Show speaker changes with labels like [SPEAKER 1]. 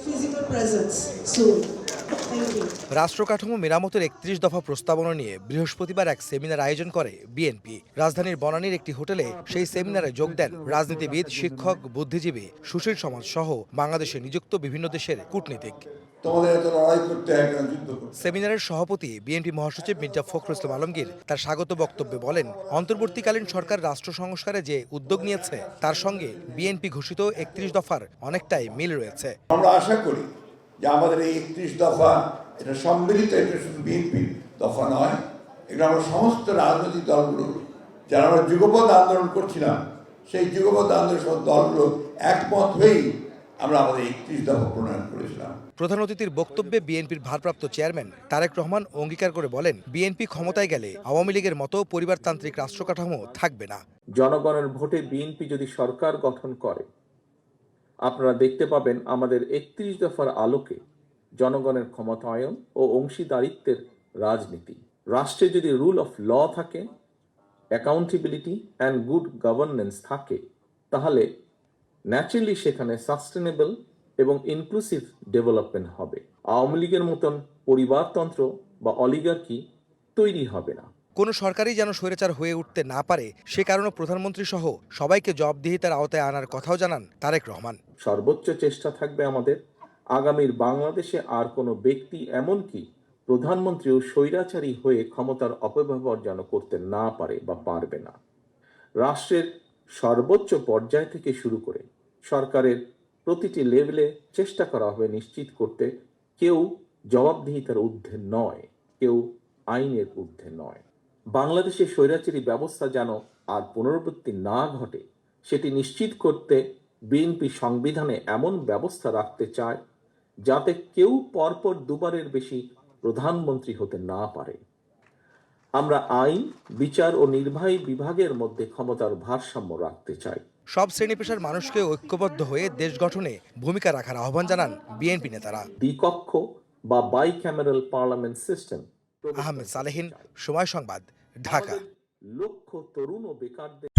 [SPEAKER 1] physical presence soon. Thank you.
[SPEAKER 2] রাষ্ট্র কাঠামো মেরামতের একত্রিশ দফা প্রস্তাবনা নিয়ে বৃহস্পতিবার এক সেমিনার আয়োজন করে বিএনপি রাজধানীর বনানীর একটি হোটেলে সেই সেমিনারে যোগ দেন রাজনীতিবিদ, শিক্ষক, বুদ্ধিজীবী, সুশীল সমাজ সহ বাংলাদেশে নিযুক্ত বিভিন্ন দেশের কূটনীতিক
[SPEAKER 3] তোমাদের এত লড়াই করতে হয় কেন যুদ্ধ করতে?
[SPEAKER 2] সেমিনারের সভাপতি বিএনপি মহাসচিব মির্জা ফখরুল ইসলাম আলমগীর তার স্বাগত বক্তব্যে বলেন অন্তর্বর্তীকালীন সরকার রাষ্ট্র সংস্কারে যে উদ্যোগ নিয়েছে তার সঙ্গে বিএনপি ঘোষিত একত্রিশ দফার অনেকটাই মিল রয়েছে।
[SPEAKER 3] আমরা আশা করি যে আমাদের এই একত্রিশ দফা এটা সম্মিলিত এটা শুধু বিএনপির দফা নয় এটা আমরা সমস্ত রাজনৈতিক দলগুলো যারা আমরা যুগপথ আন্দোলন করছিলাম সেই যুগপথ আন্দোলন সব দলগুলো একমত হয়েই আমরা আমাদের একত্রিশ দফা প্রণয়ন করেছিলাম।
[SPEAKER 2] প্রধান অতিথির বক্তব্যে বিএনপির ভারপ্রাপ্ত চেয়ারম্যান তারেক রহমান অঙ্গীকার করে বলেন বিএনপি ক্ষমতায় গেলে আওয়ামী লীগের মতো পরিবারতান্ত্রিক রাষ্ট্র কাঠামো থাকবে না।
[SPEAKER 4] জনগণের ভোটে বিএনপি যদি সরকার গঠন করে আপনারা দেখতে পাবেন আমাদের একত্রিশ দফার আলোকে জনগণের ক্ষমতায়ন ও অংশীদারিত্বের রাজনীতি। রাষ্ট্রে যদি রুল অফ ল থাকে অ্যাকাউন্টেবিলিটি অ্যান্ড গুড গভর্নেন্স থাকে তাহলে ন্যাচারালি সেখানে সাস্টেনেবল এবং ইনক্লুসিভ ডেভেলপমেন্ট হবে। আওয়ামী লীগের মতন পরিবারতন্ত্র বা অলিগার্কি তৈরি হবে না।
[SPEAKER 2] কোনো সরকারই যেন স্বৈরাচার হয়ে উঠতে না পারে সে কারণে প্রধানমন্ত্রী সহ সবাইকে জবাবদিহিতার আওতায় আনার কথাও জানান তারেক রহমান।
[SPEAKER 4] সর্বোচ্চ চেষ্টা থাকবে আমাদের আগামীর বাংলাদেশে আর কোনো ব্যক্তি এমনকি প্রধানমন্ত্রীও স্বৈরাচারী হয়ে ক্ষমতার অপব্যবহার যেন করতে না পারে বা পারবে না। রাষ্ট্রের সর্বোচ্চ পর্যায় থেকে শুরু করে সরকারের প্রতিটি লেভেলে চেষ্টা করা হবে নিশ্চিত করতে। কেউ জবাবদিহিতার ঊর্ধ্বে নয়, কেউ আইনের ঊর্ধ্বে নয়। বাংলাদেশের স্বৈরাচারী ব্যবস্থা যেন আর পুনরাবৃত্তি না ঘটে, সেটি নিশ্চিত করতে বিএনপি সংবিধানে এমন ব্যবস্থা রাখতে চায় যাতে কেউ পরপর দুবারের বেশি প্রধানমন্ত্রী হতে না পারে। আমরা আইন বিচার ও নির্বাহী বিভাগের মধ্যে ক্ষমতার ভারসাম্য রাখতে চাই।
[SPEAKER 2] সব শ্রেণি পেশার মানুষকে ঐক্যবদ্ধ হয়ে দেশ গঠনে ভূমিকা রাখার আহ্বান জানান বিএনপি নেতারা।
[SPEAKER 4] বিকক্ষ বা bicameral parliament system.
[SPEAKER 2] Ahmed Salehin সময় সংবাদ ঢাকা।
[SPEAKER 4] লক্ষ তরুণ ও বেকারদের